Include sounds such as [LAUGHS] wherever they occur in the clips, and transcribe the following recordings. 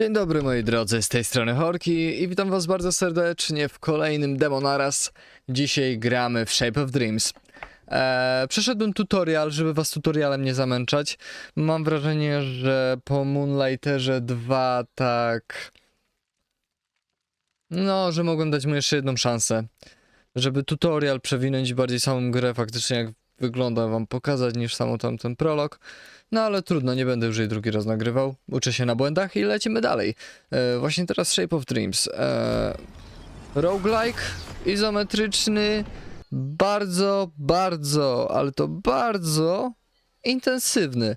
Dzień dobry moi drodzy, z tej strony Horki i witam was bardzo serdecznie w kolejnym Demo Naraz. Dzisiaj gramy w Shape of Dreams. Eee, przeszedłem tutorial, żeby was tutorialem nie zamęczać. Mam wrażenie, że po Moonlighterze 2 tak... No, że mogłem dać mu jeszcze jedną szansę. Żeby tutorial przewinąć bardziej samą grę faktycznie jak wygląda wam pokazać niż samo tamten prolog. No ale trudno, nie będę już jej drugi raz nagrywał. Uczę się na błędach i lecimy dalej. E, właśnie teraz Shape of Dreams. E, roguelike, izometryczny, bardzo, bardzo, ale to bardzo intensywny.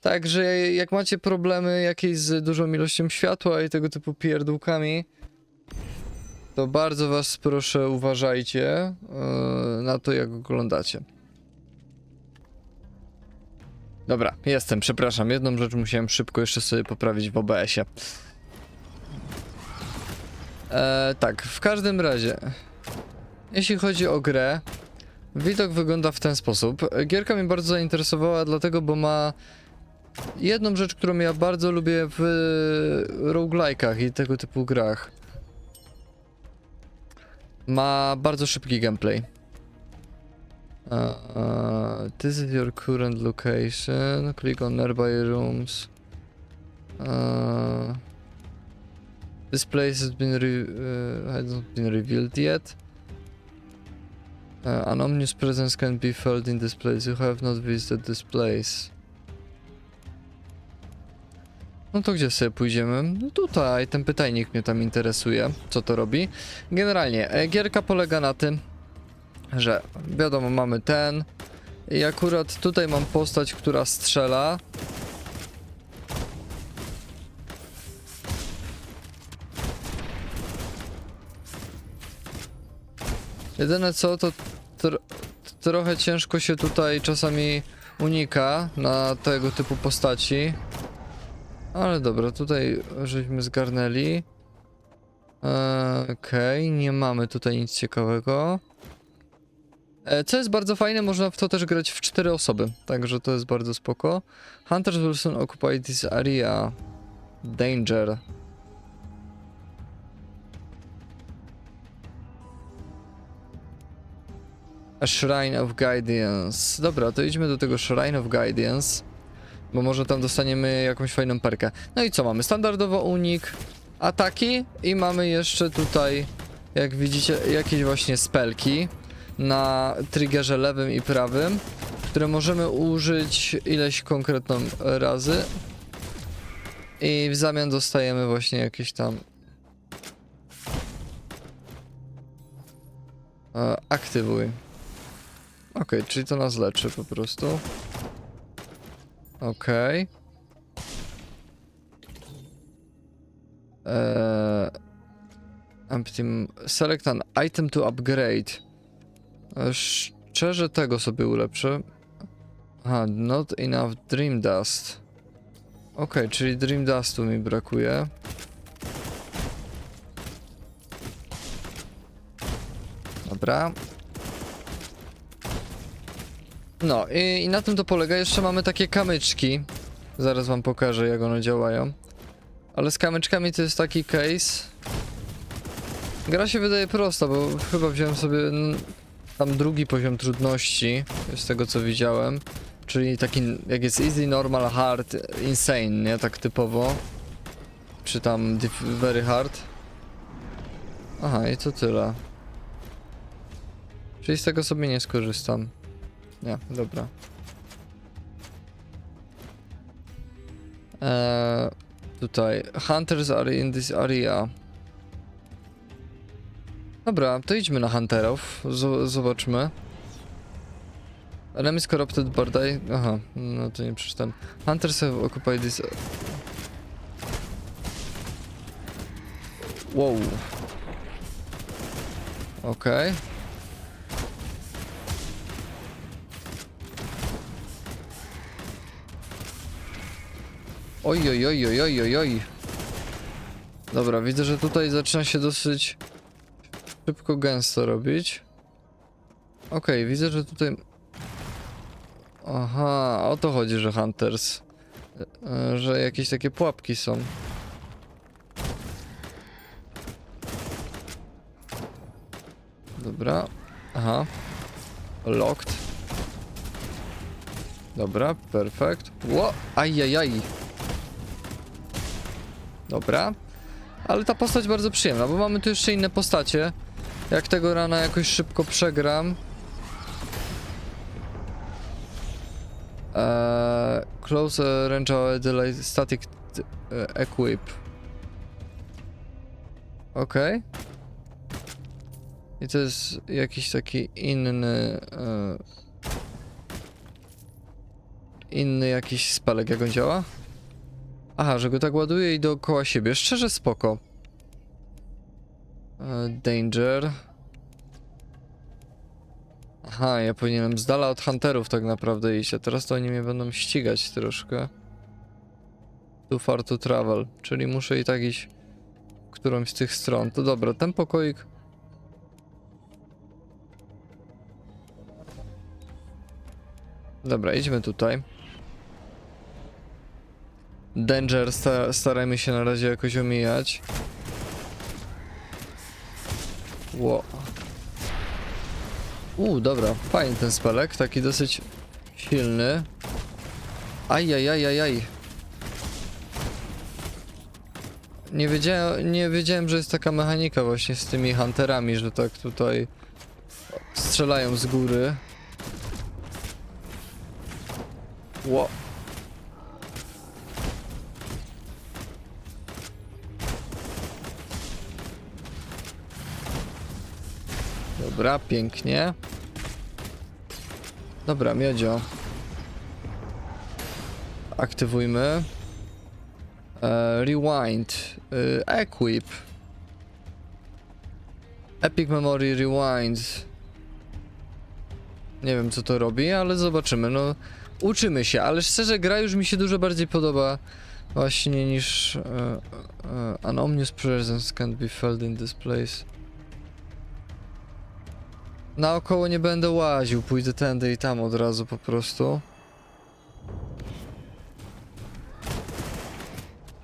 Także jak macie problemy jakieś z dużą ilością światła i tego typu pierdółkami, to bardzo was proszę uważajcie e, na to, jak oglądacie. Dobra, jestem, przepraszam. Jedną rzecz musiałem szybko jeszcze sobie poprawić w OBS-ie. E, tak, w każdym razie, jeśli chodzi o grę, widok wygląda w ten sposób. Gierka mnie bardzo zainteresowała, dlatego, bo ma jedną rzecz, którą ja bardzo lubię w roguelike'ach i tego typu grach. Ma bardzo szybki gameplay. Uh, this is your current location. Click on nearby rooms. Uh, this place has been uh, has not been revealed yet. Uh, an ominous presence can be felt in this place. You have not visited this place. No to gdzie sobie pójdziemy? No tutaj, ten pytajnik mnie tam interesuje, co to robi. Generalnie, e, gierka polega na tym, że wiadomo, mamy ten i akurat tutaj mam postać, która strzela. Jedyne co, to tro trochę ciężko się tutaj czasami unika na tego typu postaci. Ale dobra, tutaj żeśmy zgarnęli. Eee, Okej, nie mamy tutaj nic ciekawego. E, Co jest bardzo fajne, można w to też grać w cztery osoby, także to jest bardzo spoko. Hunters will soon occupy this area. Danger. A Shrine of Guidance. Dobra, to idźmy do tego Shrine of Guidance, bo może tam dostaniemy jakąś fajną perkę. No i co mamy? Standardowo unik, ataki i mamy jeszcze tutaj, jak widzicie, jakieś właśnie spelki na triggerze lewym i prawym, które możemy użyć ileś konkretną razy i w zamian dostajemy właśnie jakieś tam e, aktywuj. Okej, czyli to nas leczy po prostu. Okej. Eee, empty. Select an item to upgrade. Szczerze tego sobie ulepszę. Aha, not enough Dream Dust. Okej, czyli Dream Dustu mi brakuje. Dobra. No i, i na tym to polega. Jeszcze mamy takie kamyczki. Zaraz wam pokażę jak one działają. Ale z kamyczkami to jest taki case. Gra się wydaje prosta, bo chyba wziąłem sobie tam drugi poziom trudności, z tego co widziałem. Czyli taki, jak jest easy, normal, hard, insane, nie? Tak typowo. Czy tam very hard. Aha, i to tyle. Czyli z tego sobie nie skorzystam. Nie, dobra. Eee, tutaj, hunters are in this area. Dobra, to idźmy na Hunterów. Z zobaczmy. Enemies corrupted Bardai. Aha, no to nie przeczytam. Hunters have occupied this. Wow. Okej. Okay. Oj, oj, oj, oj, oj, oj, oj. Dobra, widzę, że tutaj zaczyna się dosyć szybko, gęsto robić. Okej, okay, widzę, że tutaj... Aha, o to chodzi, że Hunters. E, że jakieś takie pułapki są. Dobra. Aha. Locked. Dobra, perfekt. Ło, ajajaj. Dobra. Ale ta postać bardzo przyjemna, bo mamy tu jeszcze inne postacie. Jak tego rana jakoś szybko przegram. Eee, close range delay static e, equip. Okej. I to jest jakiś taki inny. E, inny jakiś spelek, jak on działa? Aha, że go tak ładuje i dookoła siebie. Szczerze spoko. E, danger. Aha, ja powinienem z dala od hunterów tak naprawdę iść, a teraz to oni mnie będą ścigać troszkę. Too far to travel, czyli muszę i tak iść w którąś z tych stron. To dobra, ten pokoik... Dobra, idźmy tutaj. Danger sta starajmy się na razie jakoś omijać. Ło. Uuu, dobra, fajny ten spelek, taki dosyć silny. Ajajajajaj. Nie wiedziałem, nie wiedziałem, że jest taka mechanika właśnie z tymi hunterami, że tak tutaj strzelają z góry. Ło. Dobra, pięknie. Dobra, miodzio. Aktywujmy. E, rewind. E, equip. Epic Memory Rewind. Nie wiem co to robi, ale zobaczymy. No, uczymy się, ale szczerze gra już mi się dużo bardziej podoba właśnie niż e, e, An presence can't be felt in this place. Naokoło nie będę łaził, pójdę tędy i tam od razu po prostu.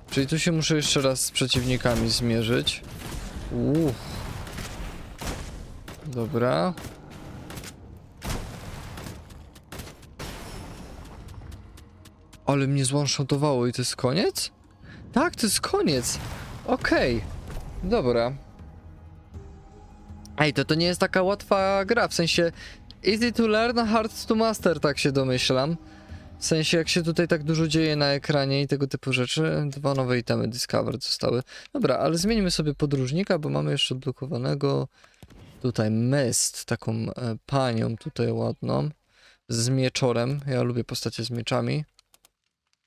Czyli tu się muszę jeszcze raz z przeciwnikami zmierzyć. Uff. Dobra. Ale mnie zwanshotowało i to jest koniec? Tak, to jest koniec. Okej. Dobra. Ej, to to nie jest taka łatwa gra, w sensie easy to learn, hard to master, tak się domyślam. W sensie, jak się tutaj tak dużo dzieje na ekranie i tego typu rzeczy, dwa nowe itemy discovered zostały. Dobra, ale zmieńmy sobie podróżnika, bo mamy jeszcze odblokowanego tutaj Mist, taką e, panią tutaj ładną, z mieczorem. Ja lubię postacie z mieczami.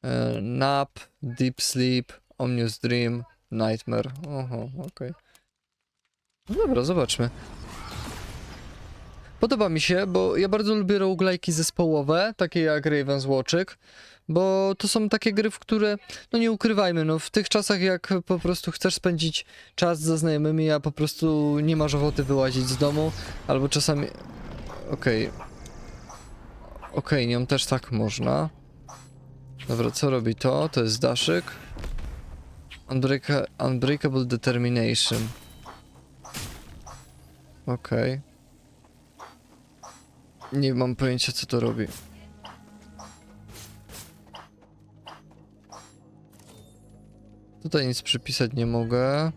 E, nap, Deep Sleep, Omnious Dream, Nightmare. Oho, okej. No dobra, zobaczmy. Podoba mi się, bo ja bardzo lubię roguelike'i zespołowe, takie jak Raven's Watchik, bo to są takie gry, w które, no nie ukrywajmy, no w tych czasach jak po prostu chcesz spędzić czas ze znajomymi, a po prostu nie masz ochoty wyłazić z domu, albo czasami... Okej. Okej, nią też tak można. Dobra, co robi to? To jest daszyk. Unbreaka Unbreakable Determination. Okej. Nie mam pojęcia co to robi. Tutaj nic przypisać nie mogę.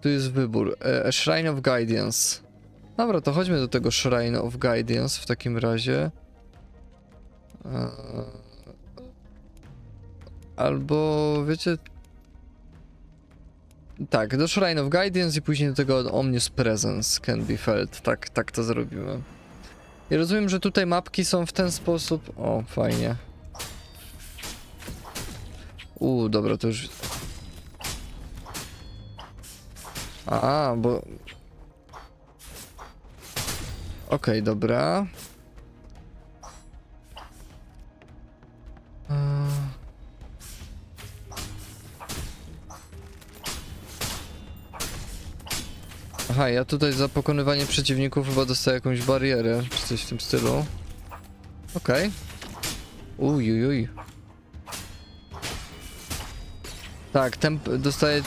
Tu jest wybór. E, Shrine of Guidance. Dobra, to chodźmy do tego Shrine of Guidance w takim razie. E, Albo, wiecie... Tak, do Shrine of Guidance i później do tego Omnius Presence can be felt. Tak, tak to zrobimy. I rozumiem, że tutaj mapki są w ten sposób. O, fajnie. Uuu, dobra, to już. A, bo. Okej, dobra. Aha, ja tutaj za pokonywanie przeciwników chyba dostaję jakąś barierę, czy coś w tym stylu. Okej. Okay. Ujujuj. Tak, temp dostaję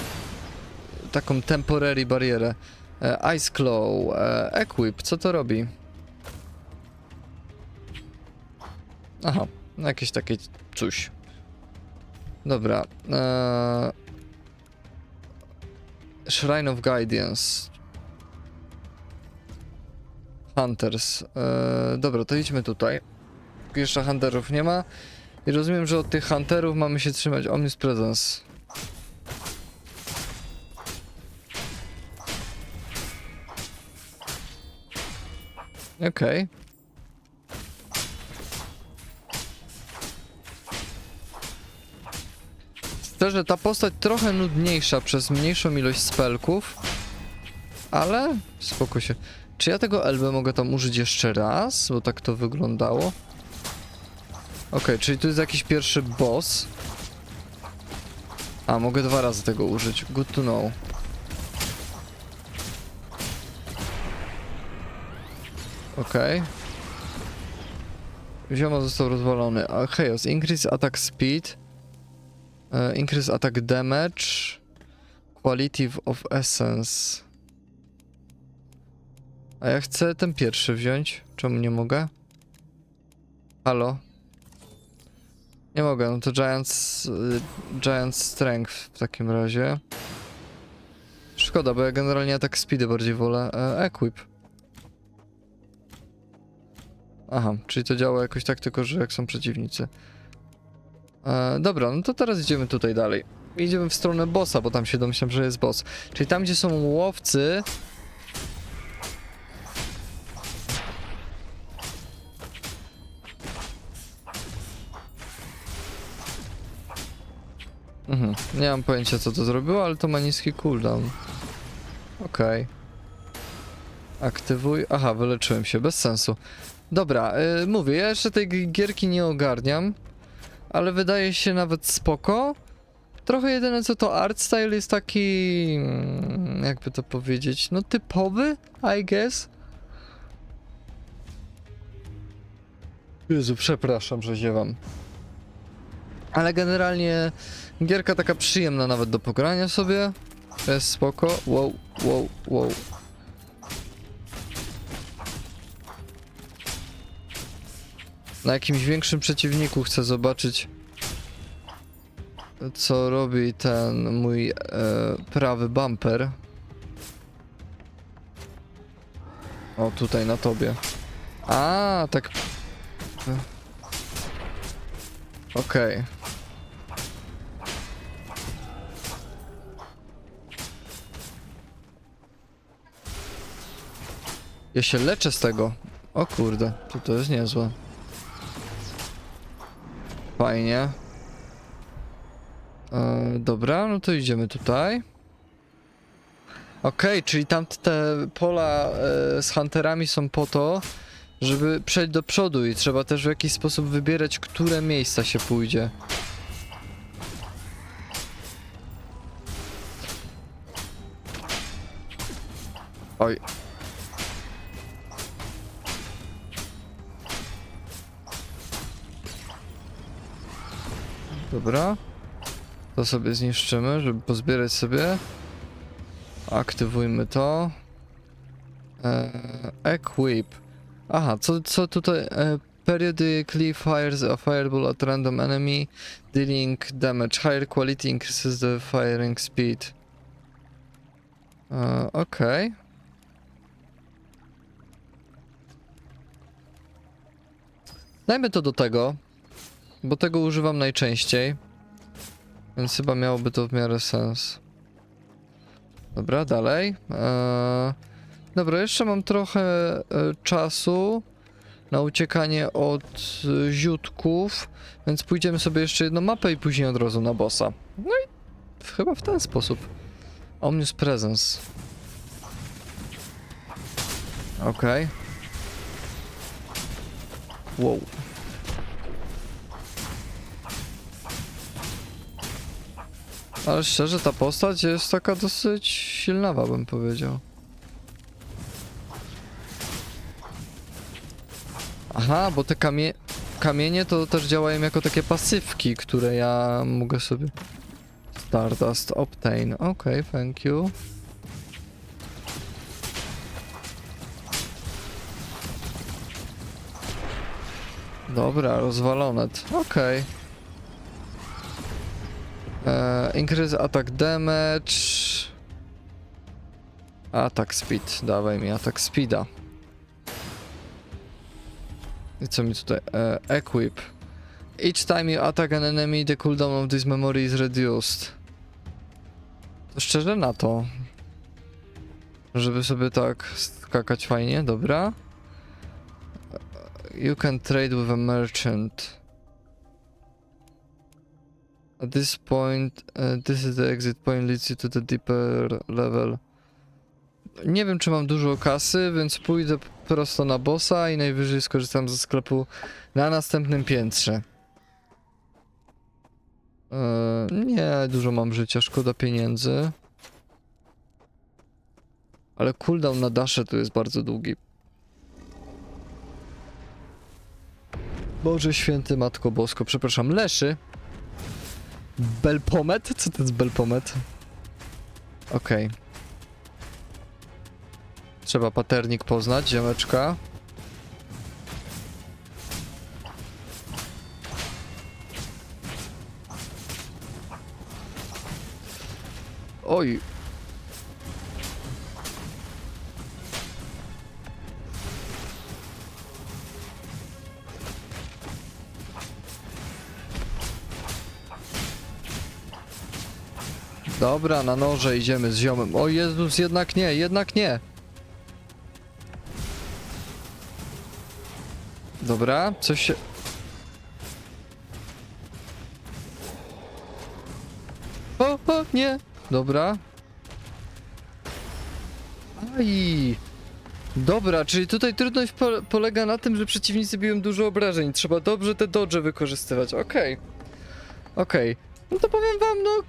taką temporary barierę. E, Ice Claw, e, Equip, co to robi? Aha, jakieś takie coś. Dobra. E, Shrine of Guidance. Hunters. E, dobra, to idźmy tutaj. Jeszcze Hunterów nie ma. I rozumiem, że od tych Hunterów mamy się trzymać Omnis Presence. Okej. Szczerze, ta postać trochę nudniejsza przez mniejszą ilość spelków, ale spoko się. Czy ja tego LB mogę tam użyć jeszcze raz? Bo tak to wyglądało. Okej, czyli tu jest jakiś pierwszy boss. A, mogę dwa razy tego użyć. Good to know. Okej. Zioma został rozwalony. Chaos. Increase attack speed. E, increase attack damage. Quality of essence. A ja chcę ten pierwszy wziąć. Czemu nie mogę? Halo? Nie mogę, no to Giant, y, Giant Strength w takim razie. Szkoda, bo ja generalnie atak speedy bardziej wolę. E, equip. Aha, czyli to działa jakoś tak, tylko że jak są przeciwnicy. E, dobra, no to teraz idziemy tutaj dalej. Idziemy w stronę bossa, bo tam się domyślam, że jest boss. Czyli tam, gdzie są łowcy... Mhm, nie mam pojęcia co to zrobiło, ale to ma niski cooldown. Okej. Aktywuj... Aha, wyleczyłem się, bez sensu. Dobra, y, mówię, ja jeszcze tej gi- gierki nie ogarniam, ale wydaje się nawet spoko. Trochę jedyne co to art style jest taki, mm, jakby to powiedzieć, no typowy, I guess. Jezu, przepraszam, że ziewam. Ale generalnie gierka taka przyjemna nawet do pogrania sobie. Jest spoko. Wow, wow, wow. Na jakimś większym przeciwniku chcę zobaczyć co robi ten mój e, prawy bumper. O, tutaj na tobie. A, tak. Okej. Ja się leczę z tego. O kurde, to to jest niezłe. Fajnie. E, dobra, no to idziemy tutaj. Okej, czyli tam te pola e, z hunterami są po to, żeby przejść do przodu i trzeba też w jakiś sposób wybierać, które miejsca się pójdzie. Oj. Dobra. To sobie zniszczymy, żeby pozbierać sobie. Aktywujmy to. Eee, equip. Aha, co, co tutaj? E, periodically fires a fireball at random enemy, dealing damage. Higher quality increases the firing speed. E, Okej. Dajmy to do tego, bo tego używam najczęściej. Więc chyba miałoby to w miarę sens. Dobra, dalej. Eee, dobra, jeszcze mam trochę e, czasu na uciekanie od e, ziutków, więc pójdziemy sobie jeszcze jedną mapę i później od razu na bossa. No i chyba w ten sposób. Omnius Presence. Okej. Wow. Ale szczerze, ta postać jest taka dosyć silnawa, bym powiedział. Aha, bo te kamie kamienie to też działają jako takie pasywki, które ja mogę sobie... Stardust Obtain. Okej, okay, thank you. Dobra, rozwalone. Okej. Okay. Increase attack damage. Attack speed. Dawaj mi attack speeda. I co mi tutaj? E, equip. Each time you attack an enemy, the cooldown of this memory is reduced. To szczerze na to. Żeby sobie tak skakać fajnie, dobra. You can trade with a merchant. At this point, uh, this is the exit point, leads you to the deeper level. Nie wiem, czy mam dużo kasy, więc pójdę prosto na bossa i najwyżej skorzystam ze sklepu na następnym piętrze. Eee, nie, dużo mam życia, szkoda pieniędzy. Ale cooldown na dasze tu jest bardzo długi. Boże święty Matko Bosko, przepraszam, Leszy. Belpomet? Co to jest Belpomet? Okej. Trzeba paternik poznać, ziomeczka. Oj. Dobra, na noże idziemy z ziomem. O Jezus, jednak nie, jednak nie. Dobra, coś się... O, o, nie. Dobra. Aj. Dobra, czyli tutaj trudność po polega na tym, że przeciwnicy biją dużo obrażeń. Trzeba dobrze te dodże wykorzystywać. Okej. Okej. No to powiem wam, no...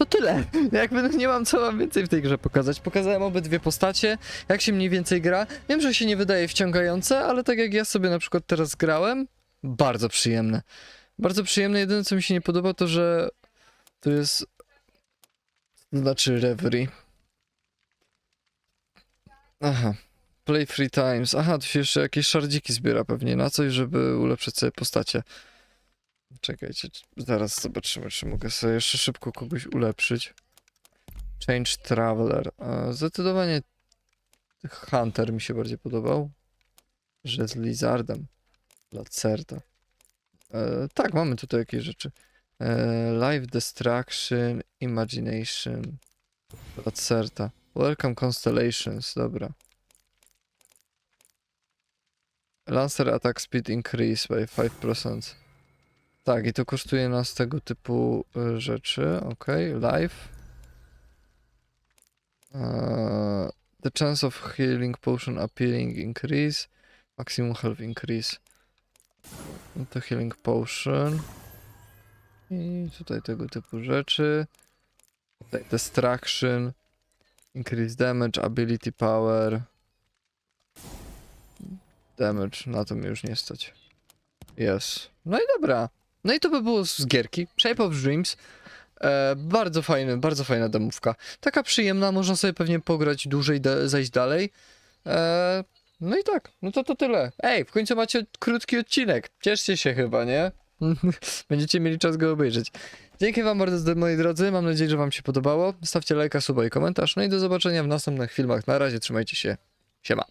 To tyle. Jakby nie mam co wam więcej w tej grze pokazać. Pokazałem obydwie postacie, jak się mniej więcej gra. Wiem, że się nie wydaje wciągające, ale tak jak ja sobie na przykład teraz grałem, bardzo przyjemne. Bardzo przyjemne. Jedyne co mi się nie podoba to, że to jest... Znaczy Reverie. Aha. Play free times. Aha, tu się jeszcze jakieś szardziki zbiera pewnie na coś, żeby ulepszyć sobie postacie. Czekajcie, zaraz zobaczymy, czy mogę sobie jeszcze szybko kogoś ulepszyć. Change Traveler. Zdecydowanie Hunter mi się bardziej podobał. Że z Lizardem. Lacerta. E, tak, mamy tutaj jakieś rzeczy. E, Life Destruction, Imagination. Lacerta. Welcome Constellations, dobra. Lancer Attack Speed Increase by 5%. Tak, i to kosztuje nas tego typu y, rzeczy. Ok, life. Uh, the chance of healing potion appealing increase. Maximum health increase. No to healing potion. I tutaj tego typu rzeczy. Tutaj destruction. Increase damage, ability power. Damage, na to mi już nie stać. Jest. No i dobra. No i to by było z gierki. Shape of Dreams. E, bardzo fajny, bardzo fajna demówka. Taka przyjemna, można sobie pewnie pograć dłużej, da- zejść dalej. E, no i tak, no to to tyle. Ej, w końcu macie krótki odcinek. Cieszcie się chyba, nie? [LAUGHS] Będziecie mieli czas go obejrzeć. Dzięki wam bardzo, moi drodzy. Mam nadzieję, że wam się podobało. Stawcie lajka, suba i komentarz. No i do zobaczenia w następnych filmach. Na razie, trzymajcie się. Siema.